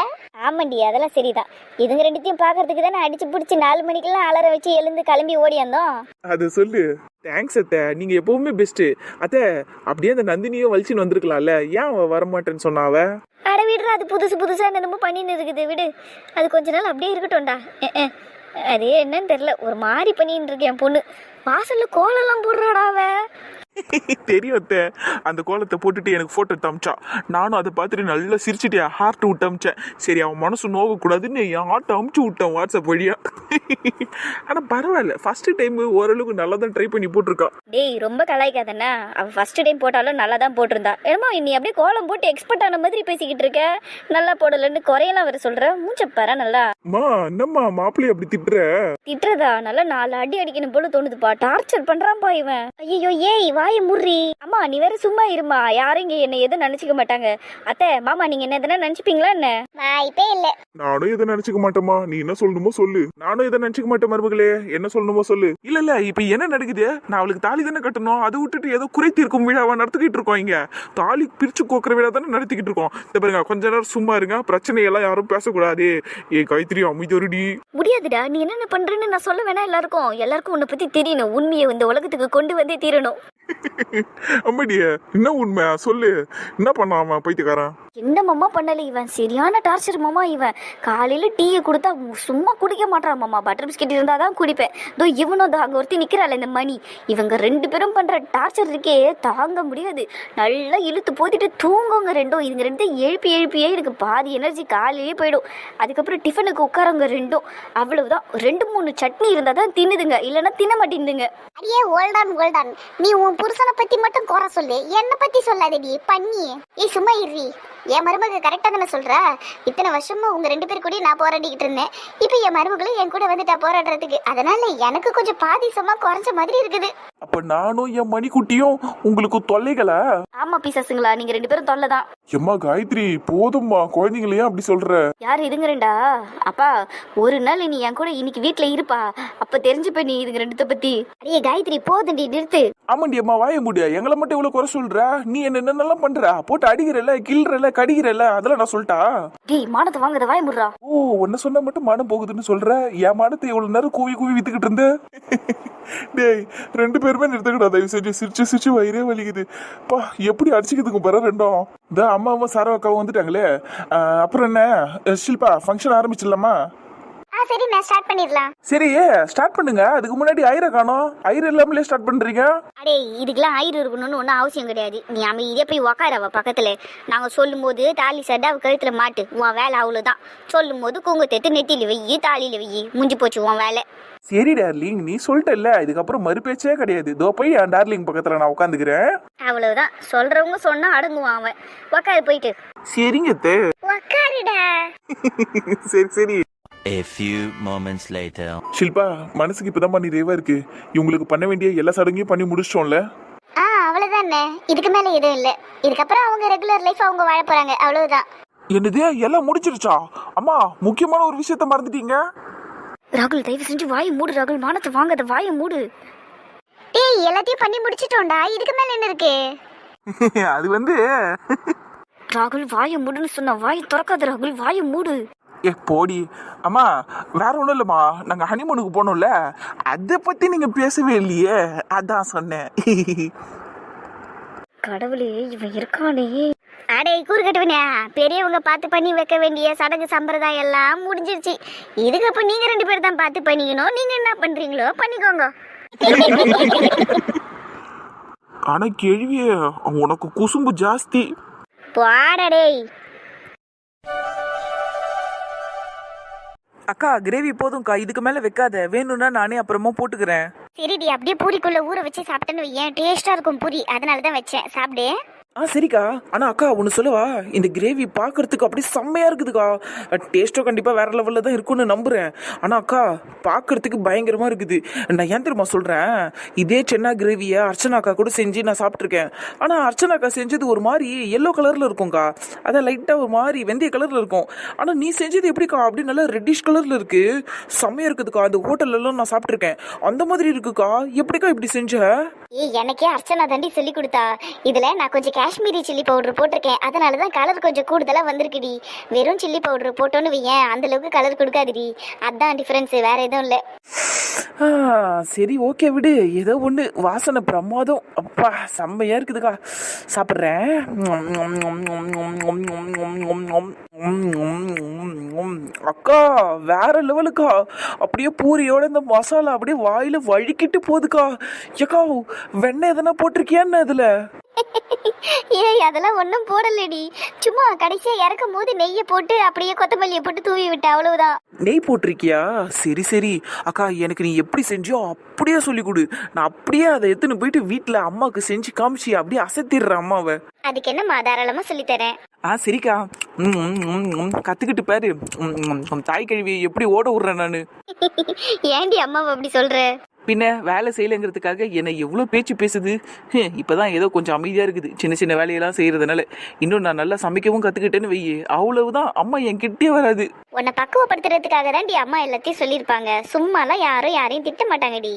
C: ஆமாண்டி அதெல்லாம் சரிதான். இதுங்க ரெண்டுத்தையும் பாக்குறதுக்கு தானே அடிச்சு பிடிச்சி நாலு மணிக்கெல்லாம் அலற வச்சு எழுந்து கிளம்பி ஓடி வந்தோம்.
E: அது சொல்லு. தேங்க்ஸ் அத்தை. நீங்க எப்பவுமே பெஸ்ட் அத்தை அப்படியே அந்த நந்தினியும் வலிச்சுன்னு வந்திருக்கலாம்ல. ஏன் அவ வரமாட்டேன்னு சொன்னா அவ?
C: அட விடுறா அது புதுசு புதுசா என்னமோ பண்ணின்னு இருக்குது. விடு. அது கொஞ்ச நாள் அப்படியே இருக்கட்டும்டா. அது என்னன்னு தெரியல. ஒரு மாதிரி பண்ணின்னு இருக்கேன் என் பொண்ணு. வாசல்ல கோலம்லாம் போடுறாடா அவ.
E: தெரியும் அத்தை அந்த கோலத்தை போட்டுட்டு எனக்கு போட்டோ எடுத்து அமிச்சா நானும் அதை பார்த்துட்டு நல்லா சிரிச்சிட்டு ஹார்ட் விட்டு அமிச்சேன் சரி அவன் மனசு நோகக்கூடாதுன்னு என் ஹார்ட் அமுச்சு விட்டேன் வாட்ஸ்அப் வழியா? ஆனா பரவாயில்ல. ஃபர்ஸ்ட் டைம் ஓரளவுக்கு நல்லா தான் ட்ரை பண்ணி போட்டிருக்கா.
C: டேய் ரொம்ப கலாய்க்காதண்ணா. அவ ஃபர்ஸ்ட் டைம் போட்டாலும் நல்லா தான் போட்டிருந்தா. ஏமா நீ அப்படியே கோலம் போட்டு எக்ஸ்பர்ட் ஆன மாதிரி பேசிக்கிட்டு இருக்க? நல்லா போடலன்னு குறையெல்லாம் வர சொல்ற? மூச்ச பாரு நல்லா.
E: அம்மா என்னம்மா மாப்பிள்ளை அப்படி திட்டுற?
C: திட்டுறதா? நல்லா நாலு அடி அடிக்கணும் போல தோணுதுப்பா. டார்ச்சர் பண்றான்பா இவன். ஐயோ ஏய் வாயை முறி அம்மா நீ வேற சும்மா இருமா. யாரும் இங்க என்ன எதுவும் நினைச்சுக்க மாட்டாங்க. அத்தை மாமா நீங்க என்ன எதனா நினைச்சுப்பீங்களா என்ன?
A: வாய்ப்பே இல்லை.
F: நானும் எதை நினைச்சுக்க மாட்டேமா நீ என்ன சொல்லணுமோ சொல்லு.
E: நானும் இதை நினைச்சுக்க மாட்டேன் மருமகளே. என்ன சொல்லணுமோ சொல்லு. இல்ல இல்ல இப்ப என்ன நடக்குது? நான் அவளுக்கு தாலி தானே கட்டணும். அதை விட்டுட்டு ஏதோ குறைத்தி இருக்கும் விழாவா நடத்திக்கிட்டு இருக்கோம் இங்க. தாலி பிரிச்சு கோக்குற விழா தானே நடத்திக்கிட்டு இருக்கோம். இந்த பாருங்க கொஞ்ச நேரம் சும்மா இருங்க. பிரச்சனையெல்லாம் யாரும் பேசக்கூடாது. ஏ காயத்ரி அமைதியொருடி
C: முடியாதுடா. நீ என்னென்ன பண்றேன்னு நான் சொல்ல வேணா எல்லாருக்கும். எல்லாருக்கும் உன்னை பத்தி தெரியணும். உண்மையை இந்த உலகத்துக்கு கொண்டு வந்தே தீரணும்.
F: அம்மாடிய என்ன உண்மை? சொல்லு. என்ன பண்ணான் அவன் பைத்தியக்காரன்?
C: என்ன மாமா பண்ணல இவன்? சரியான டார்ச்சர் மாமா இவன். காலையில டீயை கொடுத்தா சும்மா குடிக்க மாட்டான் மாமா. பட்டர் பிஸ்கெட் இருந்தா தான் குடிப்பேன். இதோ இவனும் அங்க ஒருத்தி நிக்கிறாள் இந்த மணி. இவங்க ரெண்டு பேரும் பண்ற டார்ச்சர் இருக்கே தாங்க முடியாது. நல்லா இழுத்து போத்திட்டு தூங்குங்க ரெண்டும். இதுங்க ரெண்டும் எழுப்பி எழுப்பியே எனக்கு பாதி எனர்ஜி காலையிலே போயிடும். அதுக்கப்புறம் டிஃபனுக்கு உட்காரவங்க ரெண்டும். அவ்வளவுதான். ரெண்டு மூணு சட்னி இருந்தா தான் தின்னுதுங்க. இல்லைன்னா தின்ன மாட்டேங்குதுங்க
A: அடியே ஓல்டான் ஓல்டான் நீ உன் புருஷனை பத்தி மட்டும் குறை சொல்லு. என்ன பத்தி சொல்லாதடி பண்ணி ஏய் சும்மா இருறி என் மருமக கரெக்டா தானே சொல்ற. இத்தனை வருஷமா உங்க ரெண்டு பேர் கூட நான் போராடிக்கிட்டு இருந்தேன். இப்போ என் மருமகளும் என் கூட வந்துட்டா போராடுறதுக்கு. அதனால எனக்கு கொஞ்சம் பாதி சும்மா குறைஞ்ச மாதிரி இருக்குது.
E: அப்ப நானும் என் மணிக்குட்டியும் உங்களுக்கு தொல்லைகளா?
C: ஆமா பீசஸுங்களா நீங்க ரெண்டு பேரும் தொல்லை தான்
F: எம்மா காயத்ரி போதும்மா. குழந்தைங்களையே அப்படி சொல்ற.
C: யார் இதுங்க ரெண்டா அப்பா ஒரு நாள் நீ என் கூட இன்னைக்கு வீட்ல இருப்பா. அப்ப தெரிஞ்சுப்ப நீ இதுங்க ரெண்டுத்த பத்தி. அடியே காயத்ரி போதுண்டி நிறுத்து.
E: ஆமாண்டி அம்மா வாய முடியா எங்களை மட்டும் இவ்வளவு குறை சொல்ற? நீ என்ன என்னென்னலாம் பண்ற? போட்டு அடிக்கிறல்ல கிள்றல கடிக்கிறல்ல அதெல்லாம் நான் சொல்லிட்டா?
C: டேய் மானத்தை வாங்குறத வாய முடுறா.
E: ஓ ஒன்ன சொன்னா மட்டும் மனம் போகுதுன்னு சொல்ற? என் மானத்தை இவ்வளவு நேரம் கூவி கூவி வித்துக்கிட்டு இருந்த?
F: டேய் ரெண்டு பேருமே நிறுத்தக்கூடாது தயவு செஞ்சு. சிரிச்சு சிரிச்சு வயிறே வலிக்குது. பா எப்படி அடிச்சுக்குதுங்க பாரு ரெண்டும்.
E: இந்த அம்மாவும் சாரா அக்காவும் வந்துட்டாங்களே. அப்புறம் என்ன? ஷில்பா ஃபங்க்ஷன் ஆரம்பிச்சிடலாமா?
A: ஆ சரி நான் ஸ்டார்ட் பண்ணிடலாம்.
E: சரி ஸ்டார்ட் பண்ணுங்க. அதுக்கு முன்னாடி ஐரை காணோம். ஐர இல்லாமலே ஸ்டார்ட் பண்றீங்க.
C: அடே இதுக்கெல்லாம் ஆயிரம் இருக்கணும்னு ஒன்றும் அவசியம் கிடையாது. நீ அமைதியா போய் உக்கார அவ பக்கத்துல. நாங்க சொல்லும் போது தாலி சட்டை அவ கழுத்துல மாட்டு. உன் வேலை அவ்வளவுதான். சொல்லும் போது குங்குத்தெத்து நெத்தியில வெய்யி தாலியில வெய்யி முடிஞ்சு போச்சு உன் வேலை.
E: சரி டார்லிங் நீ சொல்லிட்டல்ல. இதுக்கப்புறம் மறுபேச்சே கிடையாது. இதோ போய் என் டார்லிங் பக்கத்துல நான் உட்காந்துக்கிறேன்
C: அவ்வளவுதான். சொல்றவங்க சொன்னா அடங்குவான் அவன். உக்காரு போயிட்டு.
E: சரிங்க தே.
A: உக்காருடா.
E: சரி சரி.
B: A few moments later.
F: Shilpa மனசுக்கு இப்பதான் நிறைவா இருக்கு. இவங்களுக்கு பண்ண வேண்டிய எல்லா சடங்கையும் பண்ணி முடிச்சிட்டோம்ல?
A: ஆ அவ்வளவுதானே. இதுக்கு மேல எதுவும் இல்ல. இதுக்கப்புறம் அவங்க ரெகுலர் லைஃப் அவங்க வாழ போறாங்க. அவ்வளவுதான்.
E: என்னது? எல்லாம் முடிச்சிருச்சா அம்மா முக்கியமான ஒரு விஷயத்த மறந்துட்டீங்க?
C: ராகுல் தயவு செஞ்சு வாயை மூடு ராகுல். மானத்தை வாங்காத வாயை மூடு.
A: டேய் எல்லாத்தையும் பண்ணி முடிச்சிட்டோம்டா. இதுக்கு மேல என்ன இருக்கு?
E: அது வந்து
C: ராகுல் வாயை மூடுன்னு சொன்ன வாயை திறக்காத ராகுல். வாயை மூடு.
E: ஏ போடி. அம்மா வேற ஒன்றும் இல்லைம்மா. நாங்கள் ஹனிமூனுக்கு போனோம்ல. அதை பற்றி நீங்கள் பேசவே இல்லையே. அதான் சொன்னேன்.
C: கடவுளே இவன் இருக்கானே.
A: அடே கூறுகட்டுவனே பெரியவங்க பார்த்து பண்ணி வைக்க வேண்டிய சடங்கு சம்பிரதாயம் எல்லாம் முடிஞ்சிருச்சு. இதுக்கப்புறம் நீங்க ரெண்டு பேரும் தான் பார்த்து பண்ணிக்கணும். நீங்க என்ன பண்றீங்களோ பண்ணிக்கோங்க.
E: ஆனால் கேள்வியே உனக்கு குசும்பு ஜாஸ்தி.
A: போடா டேய்.
E: அக்கா கிரேவி போதும்க்கா. இதுக்கு மேலே வைக்காத. வேணும்னா நானே அப்புறமா போட்டுக்கிறேன்.
A: சரிடி அப்படியே பூரிக்குள்ள ஊற வச்சு சாப்பிட்டேன்னு வையேன். டேஸ்டா இருக்கும் பூரி. அதனால தான் வச்சேன். சாப்பிடு.
E: ஆ சரிக்கா. ஆனா அக்கா ஒன்று சொல்லவா. இந்த கிரேவி பார்க்கறதுக்கு அப்படியே செம்மையா இருக்குதுக்கா. டேஸ்ட்டோ கண்டிப்பா வேற லெவல்ல தான் இருக்கும்னு நம்புறேன். ஆனா அக்கா பார்க்கறதுக்கு பயங்கரமா இருக்குது. நான் ஏன் தெரியுமா சொல்றேன்? இதே சென்னா கிரேவியை அர்ச்சனா அக்கா கூட செஞ்சு நான் சாப்பிட்ருக்கேன் ஆனா அர்ச்சனா அக்கா செஞ்சது ஒரு மாதிரி எல்லோ கலர்ல இருக்கும்க்கா. அதான் லைட்டா ஒரு மாதிரி வெந்தய கலர்ல இருக்கும். ஆனா நீ செஞ்சது எப்படிக்கா? அப்படி நல்லா ரெட்டிஷ் கலர்ல இருக்கு. செம்மையா இருக்குதுக்கா. அந்த ஹோட்டல்லலாம் நான் சாப்பிட்ருக்கேன் அந்த மாதிரி இருக்குக்கா. எப்படிக்கா இப்படி செஞ்ச?
A: ஏய் எனக்கே அர்ச்சனா தாண்டி சொல்லி கொடுத்தா இதுல நான் கொஞ்சம் காஷ்மீரி சில்லி பவுடர் போட்டிருக்கேன் அதனால தான் கலர் கொஞ்சம் கூடுதலா வந்திருக்குடி வெறும் சில்லி பவுடர் போட்டோன்னு வையேன் அந்த அளவுக்கு கலர் கொடுக்காதுடி அதான் டிஃபரன்ஸ் வேற எதுவும் இல்லை
E: சரி ஓகே விடு ஏதோ ஒன்று வாசனை பிரமாதம் அப்பா செம்மையா இருக்குதுக்கா சாப்பிட்றேன் அக்கா வேற லெவலுக்கா அப்படியே பூரியோட இந்த மசாலா அப்படியே வாயில வழுக்கிட்டு போகுதுக்கா. ஏக்கா வெண்ணெய் எதனா போட்டிருக்கியான்னு அதுல
A: ஏய் அதெல்லாம் ஒன்றும் போடலடி. சும்மா கடைசியா இறக்கும் போது நெய்யை போட்டு அப்படியே கொத்தமல்லியை போட்டு தூவி விட்டேன் அவ்வளவுதான்.
E: நெய் போட்டிருக்கியா? சரி சரி. அக்கா எனக்கு நீ எப்படி செஞ்சியோ அப்படியே சொல்லி கொடு. நான் அப்படியே அதை எடுத்துன்னு போயிட்டு வீட்டில் அம்மாவுக்கு செஞ்சு காமிச்சு அப்படியே அசத்திடுறேன் அம்மாவை.
A: அதுக்கு என்னம்மா தாராளமா சொல்லித்தரேன்
E: ஆ சரிக்கா கத்துக்கிட்டு பாரு தாய் கழுவி எப்படி ஓட விடுறேன் நான்
A: ஏண்டி அம்மாவை அப்படி சொல்ற
E: பின்ன வேலை செய்யலைங்கிறதுக்காக என்னை எவ்வளோ பேச்சு பேசுது இப்பதான் ஏதோ கொஞ்சம் அமைதியாக இருக்குது சின்ன சின்ன வேலையெல்லாம் செய்யறதுனால இன்னும் நான் நல்லா சமைக்கவும் கற்றுக்கிட்டேன்னு வையே அவ்வளவுதான் அம்மா என்கிட்டே வராது
A: உன்னை பக்குவப்படுத்துறதுக்காக தான்டி அம்மா எல்லாத்தையும் சொல்லியிருப்பாங்க சும்மாலாம் யாரும் யாரையும் திட்ட மாட்டாங்கடி.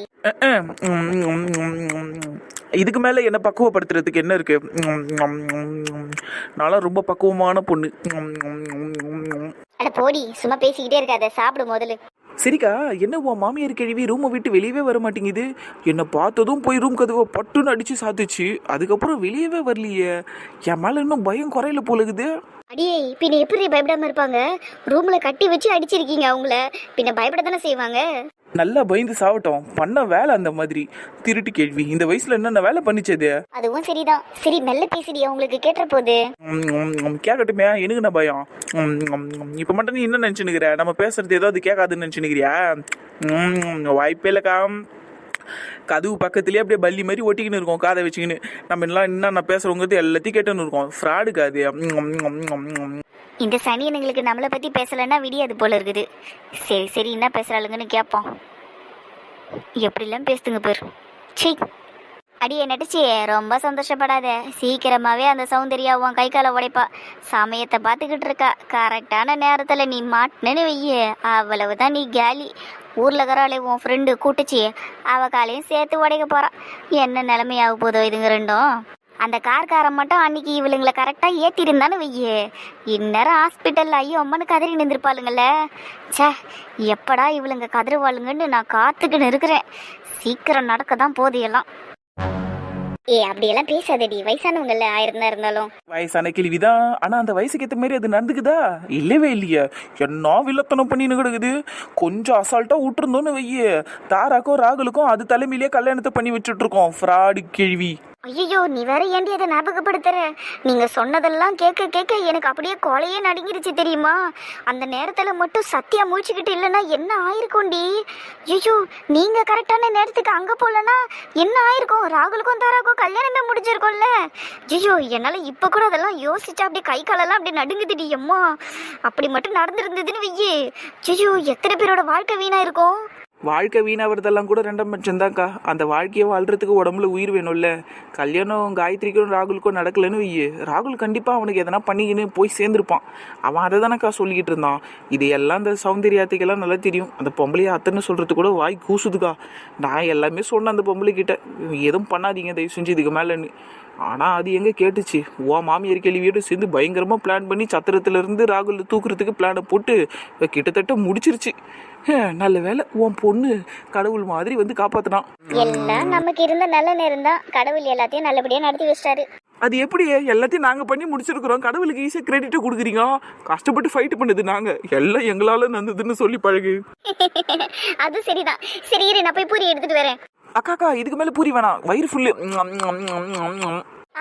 E: இதுக்கு மேலே என்ன பக்குவப்படுத்துறதுக்கு என்ன இருக்கு? ம், ம், ம், ம். நான்லாம் ரொம்ப பக்குவமான பொண்ணு.
A: அட போடி சும்மா பேசிக்கிட்டே இருக்காத சாப்பிடு முதல்ல.
E: சரிக்கா என்ன உன் மாமியார் கிழவி ரூமை விட்டு வெளியவே வர மாட்டேங்குது? என்னை பார்த்ததும் போய் ரூம் கதவை பட்டுன்னு அடிச்சு சாத்துச்சு. அதுக்கப்புறம் வெளியவே வரலையே. என் மேல இன்னும் பயம் குறையல போலகுது.
A: அடியே பின்ன எப்படி பயப்படாம இருப்பாங்க? ரூம்ல கட்டி வச்சு அடிச்சிருக்கீங்க அவங்கள. பின்ன பயப்பட தானே செய்வாங்க?
E: நல்லா பயந்து சாவட்டும். பண்ண வேலை அந்த மாதிரி. திருட்டு கேள்வி. இந்த வயசுல என்னென்ன வேலை பண்ணிச்சது
A: அதுவும் சரிதான். சரி மெல்ல பேசிடி அவங்களுக்கு கேட்டுற
E: ம், கேட்கட்டுமே எனக்கு என்ன பயம். இப்ப மட்டும் நீ என்ன நினைச்சுனுக்கிற நம்ம பேசுறது ஏதாவது கேட்காதுன்னு நினைச்சுனுக்கிறியா வாய்ப்பே இல்லக்கா. கதவு பக்கத்துலேயே அப்படியே பள்ளி மாதிரி ஒட்டிக்கின்னு இருக்கோம் காதை வச்சுக்கின்னு. நம்ம எல்லாம் என்னென்ன பேசுறவங்கிறது எல்லாத்தையும் கேட்டுன்னு இருக்கோம். ஃப்ராடுக்கு அது.
A: இந்த சனியனுங்களுக்கு நம்மளை பற்றி பேசலைன்னா விடியாது போல இருக்குது. சரி சரி என்ன பேசுகிறாளுங்கன்னு கேட்போம். எப்படிலாம் பேசுதுங்க பேர். சீ அடியே நடிச்சி ரொம்ப சந்தோஷப்படாத. சீக்கிரமாகவே அந்த சௌந்தர்யா உன் கை காலை உடைப்பா. சமயத்தை பார்த்துக்கிட்டு இருக்கா. கரெக்டான நேரத்தில் நீ மாட்டினு வெய்ய அவ்வளவுதான் நீ கேலி. ஊரில் இருக்கிறாளே உன் ஃப்ரெண்டு கூட்டுச்சி. அவ காலையும் சேர்த்து உடைக்க போகிறான் என்ன நிலைமையாக போதோ இதுங்க ரெண்டும். அந்த கார்காரன் மட்டும் அன்னைக்கு இவளுங்களை கரெக்டாக ஏற்றிருந்தான்னு வையே. இந்நேரம் ஹாஸ்பிட்டலில் ஐயோ அம்மனு கதறி நின்றுருப்பாளுங்கள சே எப்படா இவளுங்க கதறுவாளுங்கன்னு நான் காத்துக்கின்னு இருக்கிறேன். சீக்கிரம் நடக்க தான் போகுது எல்லாம். ஏ அப்படியெல்லாம் பேசாதடி. வயசானவங்கல்ல ஆயிருந்தா இருந்தாலும்.
E: வயசான கேள்விதான். ஆனா அந்த வயசுக்கு ஏத்த மாதிரி அது நடந்துக்குதா? இல்லவே இல்லையே. என்ன வில்லத்தனம் பண்ணின்னு கிடக்குது. கொஞ்சம் அசால்ட்டா விட்டுருந்தோன்னு வையே. தாராக்கும் ராகுலுக்கும் அது தலைமையிலேயே கல்யாணத்தை பண்ணி வச்சுட்டு இருக்கோம் ஃப்ராடு கேள்வி.
A: ஐயோ நீ வேற ஏண்டி அதை ஞாபகப்படுத்துற? நீங்க சொன்னதெல்லாம் கேட்க கேட்க எனக்கு அப்படியே கொலையே நடுங்கிருச்சு தெரியுமா? அந்த நேரத்துல மட்டும் சத்தியா முழிச்சுக்கிட்டு இல்லைன்னா என்ன ஆயிருக்கும்டி? ஐயோ நீங்க கரெக்டான நேரத்துக்கு அங்க போலனா என்ன ஆயிருக்கும்? ராகுலுக்கும் தாராக்கும் கல்யாணமே முடிஞ்சிருக்கும்ல. ஐயோ என்னால இப்ப கூட அதெல்லாம் யோசிச்சா அப்படியே கை காலெல்லாம் அப்படியே நடுங்குதுடி அம்மா. அப்படி மட்டும் நடந்திருந்ததுன்னு வெய்யே ஐயோ எத்தனை பேரோட வாழ்க்கை வீணா இருக்கும்
E: வாழ்க்கை வீணாகிறதெல்லாம் கூட ரெண்டாம் பட்சம் தான்க்கா அந்த வாழ்க்கையை வாழ்கிறதுக்கு உடம்புல உயிர் வேணும்ல. கல்யாணம் காயத்ரிக்கும் ராகுலுக்கும் நடக்கலன்னு வையே. ராகுல் கண்டிப்பாக அவனுக்கு எதனா பண்ணிக்கின்னு போய் சேர்ந்துருப்பான். அவன் அதை தானக்கா சொல்லிக்கிட்டு இருந்தான். எல்லாம் அந்த சௌந்தர்யாத்துக்கெல்லாம் நல்லா தெரியும். அந்த பொம்பளையை அத்தனை சொல்கிறது கூட வாய் கூசுதுக்கா. நான் எல்லாமே சொன்னேன் அந்த பொம்பளை கிட்ட எதுவும் பண்ணாதீங்க தயவு செஞ்சு இதுக்கு மேலேன்னு. ஆனால் அது எங்கே கேட்டுச்சு? ஓ மாமியார் கேள்வியோடு சேர்ந்து பயங்கரமாக பிளான் பண்ணி சத்திரத்துலேருந்து ராகுல் தூக்குறதுக்கு பிளானை போட்டு கிட்டத்தட்ட முடிச்சிருச்சு. நல்ல வேலை உன் பொண்ணு கடவுள் மாதிரி வந்து காப்பாத்தினான்.
A: எல்லாம் நமக்கு இருந்த நல்ல நேரம் தான். கடவுள் எல்லாத்தையும் நல்லபடியா நடத்தி வச்சிட்டாரு.
E: அது எப்படி? எல்லாத்தையும் நாங்கள் பண்ணி முடிச்சிருக்கிறோம். கடவுளுக்கு ஈஸியாக கிரெடிட்டை கொடுக்குறீங்க. கஷ்டப்பட்டு ஃபைட் பண்ணது நாங்கள் எல்லாம் எங்களால் நந்ததுன்னு சொல்லி பழகு.
A: அது சரிதான். சரி இரு நான் போய் பூரி எடுத்துட்டு வரேன்.
E: அக்கா அக்கா இதுக்கு மேலே பூரி வேணாம். வயிறு ஃபுல்லு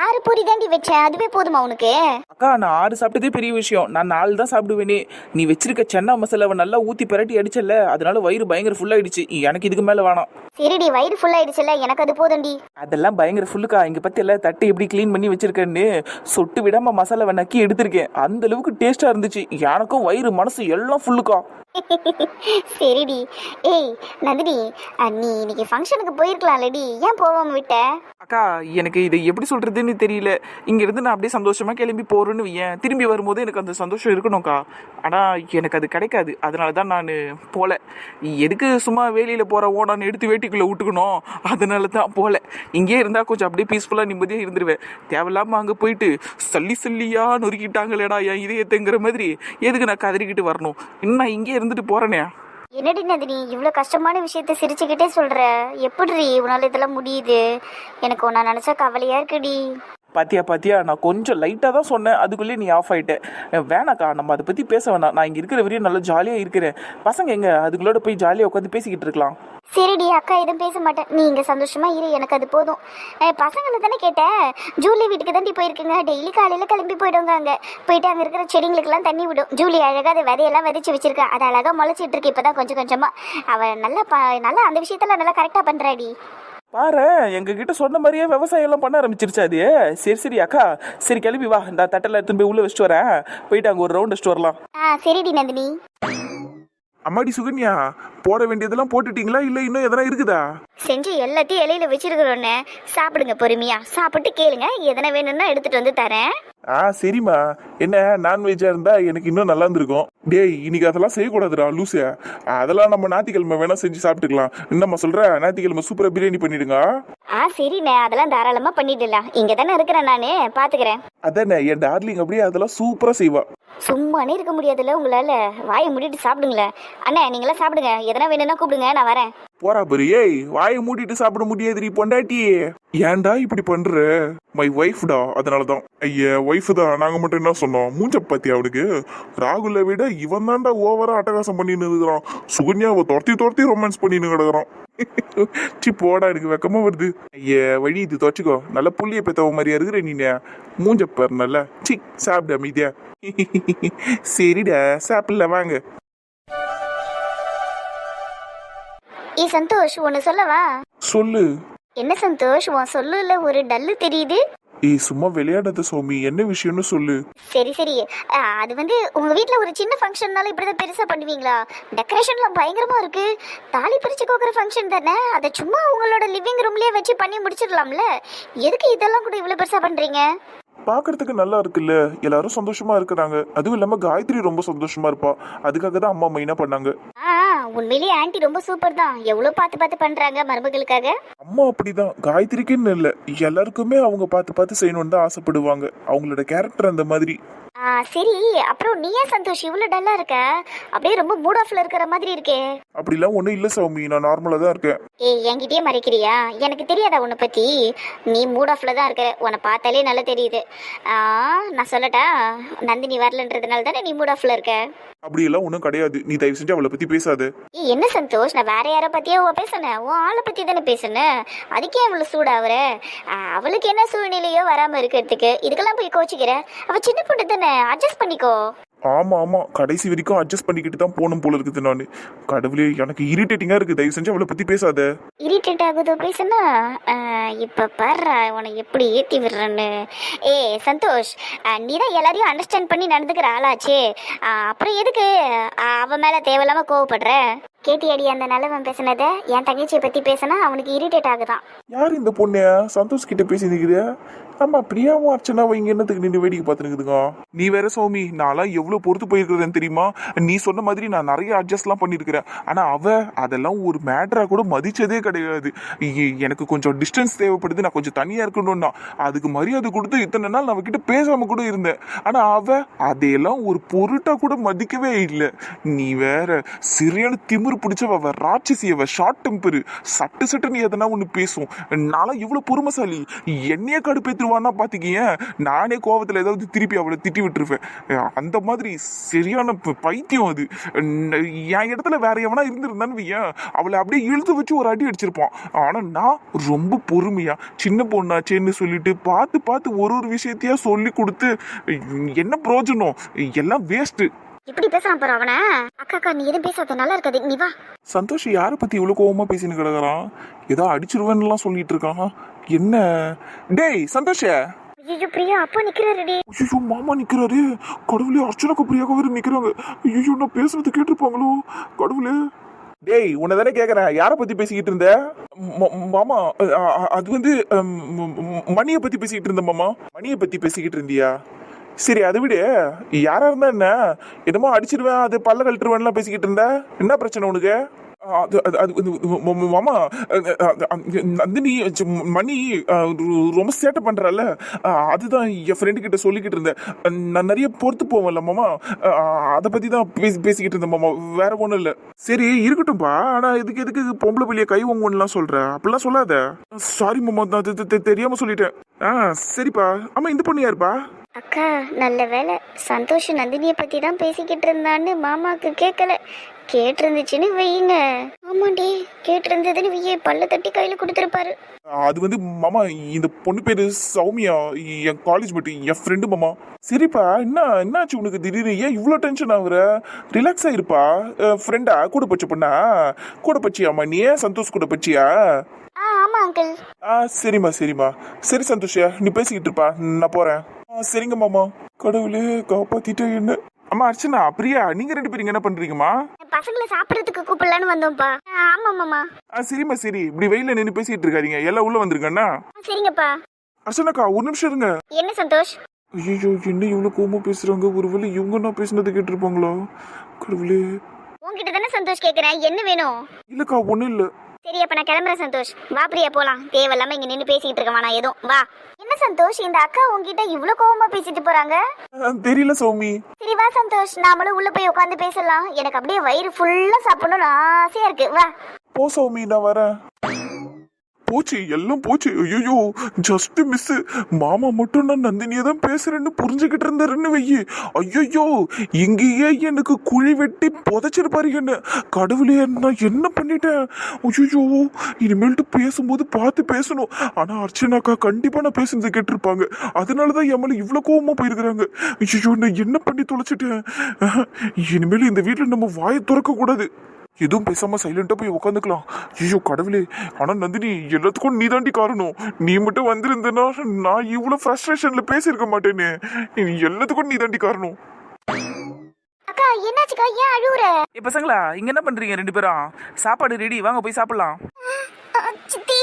A: ஆறு பூரி தாண்டி வச்சேன் அதுவே போதுமா உனக்கு?
G: அக்கா நான் ஆறு சாப்பிட்டதே பெரிய விஷயம். நான் நாலு தான் சாப்பிடுவேனே. நீ வச்சிருக்க சென்னா மசாலாவை நல்லா ஊத்தி பிரட்டி அடிச்சல அதனால வயிறு பயங்கர full ஆயிடுச்சு. எனக்கு இதுக்கு மேல வேணாம்.
A: சரிடி வயிறு ஃபுல் ஆயிடுச்சுல எனக்கு அது போதும்டி.
G: அதெல்லாம் பயங்கர ஃபுல்லுக்கா இங்க பத்தி எல்லாம் தட்டு எப்படி க்ளீன் பண்ணி வச்சிருக்கேன்னு சொட்டு விடாம மசாலாவை நக்கி எடுத்திருக்கேன். அந்த அளவுக்கு டேஸ்டா இருந்துச்சு. எனக்கும் வயிறு மனசு எல்லாம் ஃபுல்லுக்கா
A: சரிடி. ஏய் நந்தினி நீ இன்னைக்கு ஃபங்க்ஷனுக்கு போயிருக்கலாம்லடி. ஏன் போவாம விட்ட?
G: அக்கா எனக்கு இதை எப்படி சொல்றதுன்னு தெரியல. இங்க இருந்து நான் அப்படியே சந்தோஷமா கிளம்பி போறேன்னு வையேன். திரும்பி வரும்போது எனக்கு அந்த சந்தோஷம் இருக்கணும்க்கா. ஆனா எனக்கு அது கிடைக்காது. அதனால தான் நான் போல. எதுக்கு சும்மா வேலையில போற ஓடான்னு எடுத்து வேட்டிக்குள்ள விட்டுக்கணும்? அதனால தான் போல. இங்கே இருந்தா கொஞ்சம் அப்படியே பீஸ்ஃபுல்லா நிம்மதியா இருந்துருவேன். தேவையில்லாம அங்க போயிட்டு சல்லி சல்லியா நொறுக்கிட்டாங்களேடா என் இதயத்தைங்கிற மாதிரி. எதுக்கு நான் கதறிக்கிட்டு வரணும்? இன்னும் இங்கே இருந்துட்டு போறேனே.
A: என்னடி நந்தினி இவ்வளோ கஷ்டமான விஷயத்த சிரிச்சுக்கிட்டே சொல்ற? எப்படி உன்னால இதெல்லாம் முடியுது? எனக்கு உன்னை நினைச்சா கவலையா இருக்குடி.
G: பாத்தியா பாத்தியா நான் கொஞ்சம் லைட்டாக தான் சொன்னேன். அதுக்குள்ளேயே நீ ஆஃப் ஆகிட்டேன் வேணாக்கா நம்ம அதை பற்றி பேச வேணாம். நான் இங்கே இருக்கிற வரையும் நல்லா ஜாலியாக இருக்கிறேன். பசங்க எங்க? அதுக்குள்ளோட போய் ஜாலியாக உட்காந்து பேசிக்கிட்டு இருக்கலாம்.
A: சரிடி அக்கா எதுவும் பேச மாட்டேன். நீ இங்க சந்தோஷமா இரு எனக்கு அது போதும். பசங்களை தானே கேட்டேன் ஜூலி வீட்டுக்கு தாண்டி போயிருக்குங்க. டெய்லி காலையில கிளம்பி போயிடுவாங்க அங்கே. போயிட்டு அங்கே இருக்கிற செடிங்களுக்கெல்லாம் தண்ணி விடும். ஜூலி அழகா அதை விதையெல்லாம் விதைச்சு வச்சிருக்கேன் அது அழகா முளைச்சிட்டு இருக்கு இப்பதான் கொஞ்சம் கொஞ்சமா. அவ நல்லா ப- நல்லா அந்த விஷயத்தில் நல்லா கரெக்டா பண்றாடி.
G: பாரு எங்க கிட்ட சொன்ன மாதிரியே விவசாயம் எல்லாம் பண்ண ஆரம்பிச்சிருச்சு அது. சரி சரி அக்கா. சரி கிளம்பி வா. இந்த தட்டில் எடுத்துன்னு போய் உள்ள வச்சுட்டு வரேன். போயிட்டு அங்கே ஒரு ரவுண்ட் வச்சுட்டு வரலாம்.
A: ஆ சரிடி நந்தினி.
E: அம்மாடி சுகன்யா. போட வேண்டியதெல்லாம் போட்டுட்டீங்களா? இல்ல இன்னும் எதனா இருக்குதா?
A: செஞ்சு எல்லாத்தையும் இலையில வச்சிருக்கிறோன்னு சாப்பிடுங்க பொறுமையா. சாப்பிட்டு கேளுங்க. எதனா வேணும்னா எடுத்துட்டு வந்து தரேன்.
E: ஆ சரிம்மா. என்ன நான்வெஜ்ஜா இருந்தா எனக்கு இன்னும் நல்லா இருந்திருக்கும். டேய் இன்னைக்கு அதெல்லாம் செய்யக்கூடாதுடா லூசு. அதெல்லாம் நம்ம ஞாயிற்றுக்கிழமை வேணா செஞ்சு சாப்பிட்டுக்கலாம். என்னம்மா சொல்ற? ஞாயிற்றுக்கிழமை சூப்பரா பிரியாணி பண்ணிடுங்க.
A: ஆ சரிண்ணே. அதெல்லாம் தாராளமா பண்ணிடலாம். இங்க தானே இருக்கிறேன் நானு. பாத்துக்கிறேன்.
E: அதானே என் டார்லிங் அப்படியே அதெல்லாம் சூப்பரா செய்வா.
A: சும்மானே இருக்க முடியாதுல்ல உங்களால. வாயை மூடிட்டு சாப்பிடுங்களேன். அண்ணே நீங்களாம் சாப்பிடுங்க. எதனா வேணும்னா கூப்பிடுங்க நான் வரேன்.
E: போறா பாரு ஏய் வாயை மூடிட்டு சாப்பிட முடியாது நீ பொண்டாட்டி. ஏன்டா இப்படி பண்ற? மை ஒய்ஃப்டா அதனாலதான். ஐயா ஒய்ஃப் தான். நாங்க மட்டும் என்ன சொன்னோம்? மூஞ்ச பத்தி அவனுக்கு ராகுல விட இவன் தான்டா ஓவரா அட்டகாசம் பண்ணின்னு இருக்கிறான் சுகன்யாவை துரத்தி துரத்தி ரொமான்ஸ் பண்ணின்னு கிடக்குறான். சி போடா எனக்கு வெக்கமா வருது. ஐயா வழி இது துவச்சிக்கோ நல்ல புள்ளிய பெத்தவ மாதிரியா இருக்கிற நீ மூஞ்ச பாரு நல்ல சி சாப்பிடு அமைதியா. சரிடா சாப்பிடல வாங்க.
A: ஏ சந்தோஷ் ஒன்னு சொல்லவா?
E: சொல்லு.
A: என்ன சந்தோஷ் உன் சொல்லுல ஒரு டல்லு தெரியுது?
E: ஏய் சும்மா விளையாடாத சௌமி என்ன விஷயம்னு சொல்லு.
A: சரி சரி. ஆ, அது வந்து உங்க வீட்ல ஒரு சின்ன ஃபங்க்ஷன்னால இப்படிதான் பெருசா பண்ணுவீங்களா? டெக்கரேஷன்லாம் பயங்கரமா இருக்கு. தாலி பிரிச்சு கோக்குற ஃபங்க்ஷன் தானே? அதை சும்மா உங்களோட லிவிங் ரூம்லயே வச்சு பண்ணி முடிச்சிடலாம்ல. எதுக்கு இதெல்லாம் கூட இவ்வளவு பெருசா பண்றீங்க?
E: பார்க்கறதுக்கு நல்லா இருக்குல்ல. எல்லாரும் சந்தோஷமா இருக்கிறாங்க. அதுவும் இல்லாம காயத்ரி ரொம்ப சந்தோஷமா இருப்பா. அதுக்காக தான் அம்மா மெயினா பண்ணாங்க.
A: ஆ உண்மையிலேயே ஆன்ட்டி ரொம்ப சூப்பர் தான். எவ்வளவு பார்த்து பார்த்து பண்றாங்க மருமகளுக்காக?
E: அம்மா அப்படிதான். காயத்ரிக்குன்னு இல்ல. எல்லாருக்குமே அவங்க பார்த்து பார்த்து செய்யணும்னு தான் ஆசைப்படுவாங்க. அவங்களோட கேரக்டர் அந்த மாதிரி.
A: ஆ சரி. அப்புறம் நீ ஏன் சந்தோஷ்? இவ்வளவு டல்லா இருக்க? அப்படியே ரொம்ப மூட் ஆஃப்ல இருக்கிற மாதிரி இருக்கே.
E: அப்படிலாம் ஒண்ணும் இல்ல சௌமி. நான் நார்மலா தான் இருக்கேன்.
A: ஏய் என்கிட்டயே மறைக்கிறியா? எனக்கு தெரியாதா உன்னை பத்தி? நீ மூட் ஆஃப்ல தான் இருக்க. உன்னை பார்த்தாலே நல்லா தெரியுது. ஆ, நான் சொல்லட்டா? நந்தினி வரலன்றதுனால தானே நீ மூட் ஆஃப்ல இருக்க?
E: அப்படியெல்லாம் ஒன்றும் கிடையாது. நீ தயவு செஞ்சு அவளை பத்தி பேசாத.
A: ஏய் என்ன சந்தோஷ்? நான் வேற யாரை பத்தியோ பேசுனேன் உன் ஆளை பத்தி தானே பேசுனேன் அதுக்கே இவ்வளவு சூடாவற? அவளுக்கு என்ன சூழ்நிலையோ வராம இருக்கிறதுக்கு இதுக்கெல்லாம் போய் கோச்சிக்கிற? அவ சின்ன பொண்ணு தானே. அட்ஜஸ்ட் பண்ணிக்கோ.
E: ஆமா ஆமா. கடைசி வரைக்கும் அட்ஜஸ்ட் பண்ணிக்கிட்டு தான் போகணும் போல இருக்குது நான். கடவுளே எனக்கு இரிட்டேட்டிங்கா இருக்கு தயவு செஞ்சு அவளை பத்தி பேசாத.
A: இரிட்டேட் ஆகுதோ பேசுனா இப்போ பாரு உன்னை எப்படி ஏற்றி விடுறேன்னு. ஏ சந்தோஷ் நீ தான் எல்லாரையும் அண்டர்ஸ்டாண்ட் பண்ணி நடந்துக்கிற ஆளாச்சே. அப்புறம் எதுக்கு ஆ, அவ மேலே தேவையில்லாம கோவப்படுற? கேட்டியாடி அந்த நல்லவன் பேசுனதை? என் தங்கச்சியை பற்றி பேசினா அவனுக்கு இரிட்டேட் ஆகுதான்.
E: யார் இந்த பொண்ணு? சந்தோஷ் கிட்ட பேசி நிக்குது நம்ம பிரியாவும் அர்ச்சனாவும் இங்க என்னத்துக்கு நின்று வேடிக்கை பார்த்து நீ வேற சௌமி நான்லாம் எவ்வளவு பொறுத்து போயிருக்கிறேன்னு தெரியுமா? நீ சொன்ன மாதிரி நான் நிறைய அட்ஜஸ்ட்லாம் பண்ணியிருக்கிறேன் ஆனா அவ அதெல்லாம் ஒரு மேட்டரா கூட மதிச்சதே கிடையாது. எனக்கு கொஞ்சம் டிஸ்டன்ஸ் தேவைப்படுது நான் கொஞ்சம் தனியா இருக்கணும்னா. அதுக்கு மரியாதை கொடுத்து இத்தனை நாள் நான் கிட்ட பேசாம கூட இருந்தேன். ஆனா அவ அதையெல்லாம் ஒரு பொருட்டா கூட மதிக்கவே இல்லை. நீ வேற சரியான திமிர் பிடிச்சவ ராட்சசியவ ஷார்ட் டெம்பர் சட்டு சட்டுன்னு எதனா ஒன்று பேசும். நான்லாம் இவ்வளோ பொறுமைசாலி. என்னையே கடுப்பேத்துருவான்னா பார்த்துக்கிய நானே கோபத்தில் ஏதாவது திருப்பி அவளை திட்டி விட்டுருவேன். அந்த மாதிரி சரியான ப- பைத்தியம் அது. என் இடத்துல வேற எவனா இருந்திருந்தான்னு ஏன் அவளை அப்படியே இழுத்து வச்சு ஒரு அடி அடிச்சிருப்பான். ஆனால் நான் ரொம்ப பொறுமையா சின்ன பொண்ணாச்சேன்னு சொல்லிட்டு பார்த்து பார்த்து ஒரு ஒரு விஷயத்தையா சொல்லி கொடுத்து என்ன பிரயோஜனம்? எல்லாம் வேஸ்ட்டு
A: இப்படி பேசுறான் பாரு அவன. அக்கா அக்கா நீ எதுவும் பேசாத நல்லா இருக்காது. நீ வா.
E: சந்தோஷ் யாரை பத்தி இவ்வளவு கோவமா பேசின்னு கிடக்குறான்? ஏதோ அடிச்சிருவேன்னுலாம் சொல்லிட்டு இருக்கான்? என்ன? டேய் சந்தோஷ.
A: ஐயோ பிரியா அப்பா நிக்கிறாருடி.
E: ஐயோ மாமா நிக்கிறாரு. கடவுளே அர்ச்சனாக்கு பிரியாக்க வேற நிக்கிறாங்க. ஐயோ நான் பேசுறது கேட்டிருப்பாங்களோ? கடவுளே. டேய் உன்னை தானே கேக்குறேன். யாரை பத்தி பேசிக்கிட்டு இருந்த? மாமா அது வந்து மணியை பத்தி பேசிக்கிட்டு இருந்த மாமா. மணியை பத்தி பேசிக்கிட்டு இருந்தியா? சரி அதை விடு. யாரா இருந்தா என்ன? என்னமோ அடிச்சிருவேன் அது பல்ல கழட்டுருவேன்லாம் பேசிக்கிட்டு இருந்த. என்ன பிரச்சனை உனக்கு? அது அது அது மாமா நந்தினி மணி ரொம்ப சேட்டை பண்றால அதுதான் என் ஃப்ரெண்டு கிட்ட சொல்லிக்கிட்டு இருந்தேன். நான் நிறைய பொறுத்து போவேன்ல மாமா. அதை பற்றி தான் பேசி பேசிக்கிட்டு இருந்தேன் மாமா. வேற ஒன்றும் இல்லை. சரி இருக்கட்டும்பா. ஆனால் இதுக்கு எதுக்கு பொம்பளை பிள்ளைய கை வாங்குவோம்லாம் சொல்கிற அப்படிலாம் சொல்லாத. சாரி மாமா. தெரியாமல் தெ- தெ- சொல்லிட்டேன். ஆ சரிப்பா. ஆமா இந்த பொண்ணு யாருப்பா?
A: அக்கா நல்ல வேலை சந்தோஷ் நந்தினியை பத்தி தான் பேசிக்கிட்டு இருந்தான்னு மாமாக்கு கேட்கல கேட்டிருந்துச்சுன்னு வையுங்க. ஆமாண்டி கேட்டிருந்ததுன்னு வையே பல்ல தட்டி கையில கொடுத்துருப்பாரு.
E: அது வந்து மாமா இந்த பொண்ணு பேரு சௌமியா. என் காலேஜ் மட்டும் என் ஃப்ரெண்டு மாமா. சரிப்பா என்ன என்னாச்சு உனக்கு திடீர்னு? ஏன் இவ்வளோ டென்ஷன் ஆகுற? ரிலாக்ஸ் ஆயிருப்பா ஃப்ரெண்டா கூட பச்ச பொண்ணா? கூட பச்சியாமா நீ ஏன் சந்தோஷ் கூட பச்சியா?
A: ஆ ஆமா அங்கிள்
E: ஆ சரிம்மா சரிம்மா. சரி சந்தோஷியா நீ பேசிக்கிட்டு இருப்பா. நான் போறேன். ஆ சரிங்க மாமா. கடவுளே காப்பாத்திட்டே என்ன? அம்மா அர்ச்சனா பிரியா நீங்க ரெண்டு பேரும் என்ன பண்றீங்கம்மா?
A: பசங்களை சாப்பிடறதுக்கு கூப்பிடலான்னு வந்தோம்ப்பா. ஆமா மாமா.
E: சரிம்மா சரி. இப்படி வெயில நின்று பேசிட்டு இருக்காதீங்க. எல்லாம் உள்ள வந்திருக்கண்ணா
A: சரிங்கப்பா.
E: அர்ச்சனாக்கா ஒரு நிமிஷம் இருங்க.
A: என்ன சந்தோஷ்?
E: ஐயோ என்ன இவ்வளவு கோவமா பேசுறாங்க? ஒருவேளை இவங்க நான் பேசுனது கேட்டிருப்பாங்களா? கடவுளே.
A: உன்கிட்ட தானே சந்தோஷ் கேக்குறேன். என்ன வேணும்?
E: இல்லக்கா ஒண்ணும் இல்ல.
A: சரி அப்ப நான் கிளம்புறேன் சந்தோஷ். வா பிரியா போலாம். தேவையில்லாம இங்க நின்று பேசிக்கிட்டு இருக்க வேணாம். எதுவும் வா. என்ன சந்தோஷ் இந்த அக்கா உன்கிட்ட இவ்ளோ கோவமா பேசிட்டு போறாங்க?
E: தெரியல சௌமி.
A: சரி வா சந்தோஷ். நாமளும் உள்ள போய் உட்காந்து பேசலாம். எனக்கு அப்படியே வயிறு ஃபுல்லா சாப்பிடணும்னு ஆசையா இருக்கு. வா.
E: போ சௌமி நான் வரேன். போச்சு எல்லாம் போச்சு. ஐயோ ஜஸ்ட் மிஸ் மாமா மட்டும் நான் நந்தினியை தான் பேசுறேன்னு புரிஞ்சுக்கிட்டு இருந்தாருன்னு வையி. ஐயோ இங்கேயே எனக்கு குழி வெட்டி புதைச்சிருப்பாரு என்ன. கடவுளே நான் என்ன பண்ணிட்டேன்? ஐயோ இனிமேல்ட்டு பேசும்போது பார்த்து பேசணும். ஆனா அர்ச்சனாக்கா கண்டிப்பா நான் பேசுனது கேட்டிருப்பாங்க. அதனாலதான் என் மேல இவ்வளவு கோவமா போயிருக்கிறாங்க. ஐயோ நான் என்ன பண்ணி தொலைச்சிட்டேன்? இனிமேல் இந்த வீட்டில் நம்ம வாயை திறக்க கூடாது எதுவும் பேசாம சைலண்டா போய் உட்காந்துக்கலாம் ஐயோ கடவுளே. ஆனா நந்தினி எல்லாத்துக்கும் நீ தாண்டி காரணம். நீ மட்டும் வந்திருந்தனா நான் இவ்வளவு ஃப்ரஸ்ட்ரேஷன்ல பேசியிருக்க மாட்டேனே. நீ எல்லாத்துக்கும் நீ தாண்டி காரணம்.
A: அக்கா என்னாச்சுக்கா? ஏன் அழுவுற?
G: ஏ பசங்களா இங்க என்ன பண்றீங்க ரெண்டு பேரும்? சாப்பாடு ரெடி வாங்க போய் சாப்பிடலாம்.
A: சித்தி.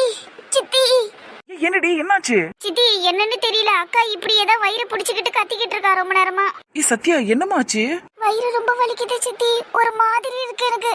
G: என்னடி என்னாச்சு?
A: சித்தி என்னன்னு தெரியல. அக்கா இப்படி ஏதோ வயிறு பிடிச்சுக்கிட்டு கத்திக்கிட்டு இருக்கா ரொம்ப நேரமா.
G: ஏ சத்யா என்னமாச்சு?
A: வயிறு ரொம்ப வலிக்குது சித்தி. ஒரு மாதிரி இருக்கு எனக்கு.